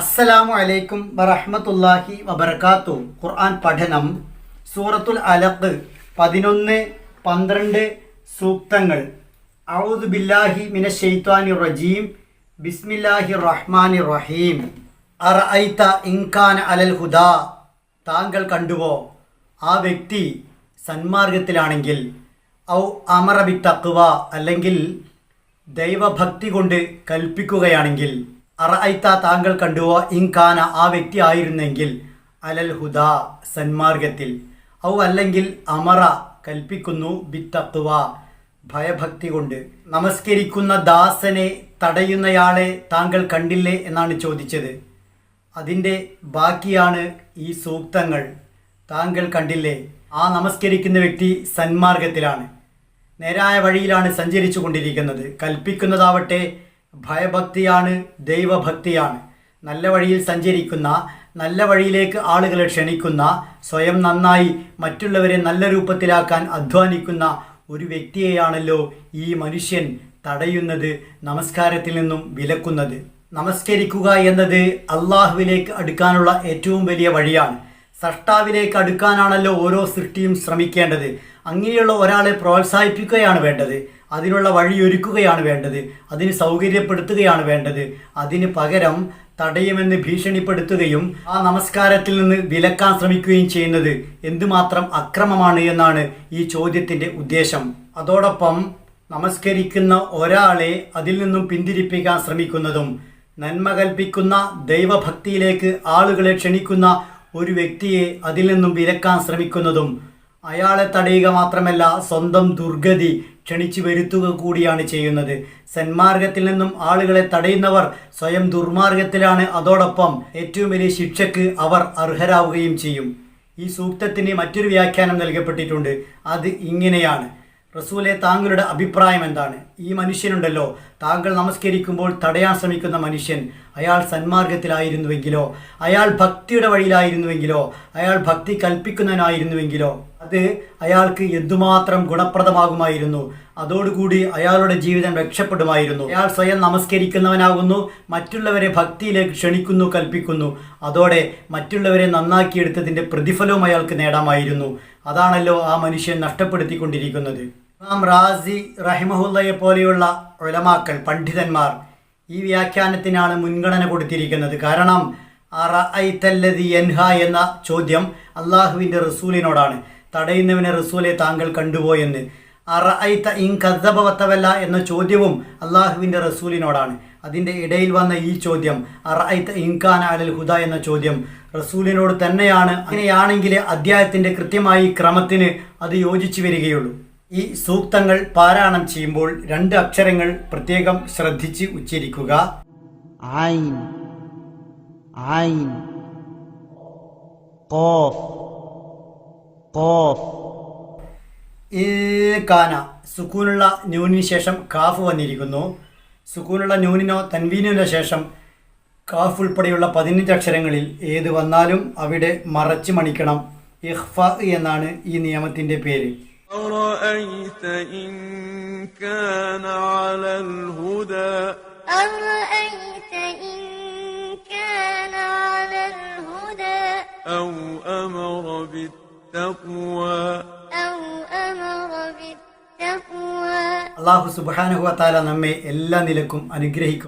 അസ്സലാമു അലൈക്കും വറഹ്മത്തുള്ളാഹി വബർക്കാത്തു ഖുർആൻ പഠനം സൂറത്തുൽ അലഖ് പതിനൊന്ന് പന്ത്രണ്ട് സൂക്തങ്ങൾ. ഔദ് ബില്ലാഹി മിന ഷെയ്ത്വാനി റജീം. ബിസ്മില്ലാഹി റഹ്മാനി റഹീം. അർ ഐത്ത ഇൻഖാൻ അലൽ ഹുദാ. താങ്കൾ കണ്ടുവോ? ആ വ്യക്തി സന്മാർഗത്തിലാണെങ്കിൽ ഔ അമറബി തക്കുവ അല്ലെങ്കിൽ ദൈവഭക്തി കൊണ്ട് കൽപ്പിക്കുകയാണെങ്കിൽ അറഅയ്ത്ത താങ്കൾ കണ്ടുവോ? ഇൻകാന ആ വ്യക്തി ആയിരുന്നെങ്കിൽ. അലൽ ഹുദ സന്മാർഗത്തിൽ. ഔ അല്ലെങ്കിൽ അമറ കൽപ്പിക്കുന്നു ബിത്തത്വ ഭയഭക്തി കൊണ്ട്. നമസ്കരിക്കുന്ന ദാസനെ തടയുന്നയാളെ താങ്കൾ കണ്ടില്ലേ എന്നാണ് ചോദിച്ചത്. അതിന്റെ ബാക്കിയാണ് ഈ സൂക്തങ്ങൾ. താങ്കൾ കണ്ടില്ലേ? ആ നമസ്കരിക്കുന്ന വ്യക്തി സന്മാർഗത്തിലാണ്. നേരായ വഴിയിലാണ് സഞ്ചരിച്ചു കൊണ്ടിരിക്കുന്നത് കൽപ്പിക്കുന്നതാവട്ടെ ഭയഭക്തിയാണ് ദൈവഭക്തിയാണ്. നല്ല വഴിയിൽ സഞ്ചരിക്കുന്ന നല്ല വഴിയിലേക്ക് ആളുകളെ ക്ഷണിക്കുന്ന സ്വയം നന്നായി മറ്റുള്ളവരെ നല്ല രൂപത്തിലാക്കാൻ അധ്വാനിക്കുന്ന ഒരു വ്യക്തിയെയാണല്ലോ ഈ മനുഷ്യൻ തടയുന്നത് നമസ്കാരത്തിൽ നിന്നും വിലക്കുന്നത്. നമസ്കരിക്കുക എന്നത് അള്ളാഹുവിലേക്ക് അടുക്കാനുള്ള ഏറ്റവും വലിയ വഴിയാണ്. സഷ്ടാവിലേക്ക് അടുക്കാനാണല്ലോ ഓരോ സൃഷ്ടിയും ശ്രമിക്കേണ്ടത്. അങ്ങനെയുള്ള ഒരാളെ പ്രോത്സാഹിപ്പിക്കുകയാണ് വേണ്ടത്. അതിനുള്ള വഴിയൊരുക്കുകയാണ് വേണ്ടത്. അതിന് സൗകര്യപ്പെടുത്തുകയാണ് വേണ്ടത്. അതിന് പകരം തടയുമെന്ന് ഭീഷണിപ്പെടുത്തുകയും ആ നമസ്കാരത്തിൽ നിന്ന് വിലക്കാൻ ശ്രമിക്കുകയും ചെയ്യുന്നത് എന്തുമാത്രം അക്രമമാണ് എന്നാണ് ഈ ചോദ്യത്തിന്റെ ഉദ്ദേശം. അതോടൊപ്പം നമസ്കരിക്കുന്ന ഒരാളെ അതിൽ നിന്നും പിന്തിരിപ്പിക്കാൻ ശ്രമിക്കുന്നതും നന്മ കൽപ്പിക്കുന്ന ദൈവഭക്തിയിലേക്ക് ആളുകളെ ക്ഷണിക്കുന്ന ഒരു വ്യക്തിയെ അതിൽ നിന്നും വിലക്കാൻ ശ്രമിക്കുന്നതും അയാളെ തടയുക മാത്രമല്ല സ്വന്തം ദുർഗതി ക്ഷണിച്ചു വരുത്തുക കൂടിയാണ് ചെയ്യുന്നത്. സന്മാർഗത്തിൽ നിന്നും ആളുകളെ തടയുന്നവർ സ്വയം ദുർമാർഗത്തിലാണ്. അതോടൊപ്പം ഏറ്റവും വലിയ ശിക്ഷയ്ക്ക് അവർ അർഹരാവുകയും ചെയ്യും. ഈ സൂക്തത്തിന് മറ്റൊരു വ്യാഖ്യാനം നൽകപ്പെട്ടിട്ടുണ്ട്. അത് ഇങ്ങനെയാണ്. റസൂലെ താങ്കളുടെ അഭിപ്രായം എന്താണ്? ഈ മനുഷ്യനുണ്ടല്ലോ. താങ്കൾ നമസ്കരിക്കുമ്പോൾ തടയാൻ ശ്രമിക്കുന്ന മനുഷ്യൻ അയാൾ സന്മാർഗത്തിലായിരുന്നുവെങ്കിലോ? അയാൾ ഭക്തിയുടെ വഴിയിലായിരുന്നുവെങ്കിലോ? അയാൾ ഭക്തി കൽപ്പിക്കുന്നവനായിരുന്നുവെങ്കിലോ? അത് അയാൾക്ക് എന്തുമാത്രം ഗുണപ്രദമാകുമായിരുന്നു. അതോടുകൂടി അയാളുടെ ജീവിതം രക്ഷപ്പെടുമായിരുന്നു. അയാൾ സ്വയം നമസ്കരിക്കുന്നവനാകുന്നു മറ്റുള്ളവരെ ഭക്തിയിലേക്ക് ക്ഷണിക്കുന്നു കൽപ്പിക്കുന്നു. അതോടെ മറ്റുള്ളവരെ നന്നാക്കിയെടുത്തതിന്റെ പ്രതിഫലവും അയാൾക്ക് നേടാമായിരുന്നു. അതാണല്ലോ ആ മനുഷ്യൻ നഷ്ടപ്പെടുത്തിക്കൊണ്ടിരിക്കുന്നത്. ഇമാം റാസി റഹിമഹുല്ലയെ പോലെയുള്ള ഒലമാക്കൾ പണ്ഡിതന്മാർ ഈ വ്യാഖ്യാനത്തിനാണ് മുൻഗണന കൊടുത്തിരിക്കുന്നത്. കാരണം അറ ഐ തല്ലതി എൻഹ എന്ന ചോദ്യം അള്ളാഹുവിന്റെ റസൂലിനോടാണ്. തടയുന്നവനെ റസൂലെ താങ്കൾ കണ്ടുപോയെന്ന് അറഅയ്ത ഇൻ കദ്ദബവത്തവല്ല എന്ന ചോദ്യവും അള്ളാഹുവിന്റെ റസൂലിനോടാണ്. അതിന്റെ ഇടയിൽ വന്ന ഈ ചോദ്യം അറഅയ്ത ഇൻഖാൻ അലൽ ഹുദ എന്ന ചോദ്യം റസൂലിനോട് തന്നെയാണ്. അങ്ങനെയാണെങ്കിൽ അദ്ധ്യായത്തിന്റെ കൃത്യമായി ക്രമത്തിന് അത് യോജിച്ചു വരികയുള്ളൂ. ഈ സൂക്തങ്ങൾ പാരായണം ചെയ്യുമ്പോൾ രണ്ട് അക്ഷരങ്ങൾ പ്രത്യേകം ശ്രദ്ധിച്ച് ഉച്ചരിക്കുക. ആയിൻ ആയിൻ ഓ قاف ഈ കാന സുക്കൂനുള്ള ന്യൂനിന് ശേഷം കാഫ് വന്നിരിക്കുന്നു സുക്കൂനുള്ള ന്യൂനിനോ തൻവീനിനോ ശേഷം കാഫ് ഉൾപ്പെടെയുള്ള പതിനഞ്ച് അക്ഷരങ്ങളിൽ ഏത് വന്നാലും അവിടെ മറച്ച് മണിക്കണം ഇഹ്ഫ എന്നാണ് ഈ നിയമത്തിൻ്റെ പേര് أرأيت إن كان على الهدى أرأيت إن كان على الهدى أو أمر بالتقوى أو أمر بالتقوى അള്ളാഹു സുബാനുഹുവ താല നമ്മെ എല്ലാ നിലക്കും അനുഗ്രഹിക്കും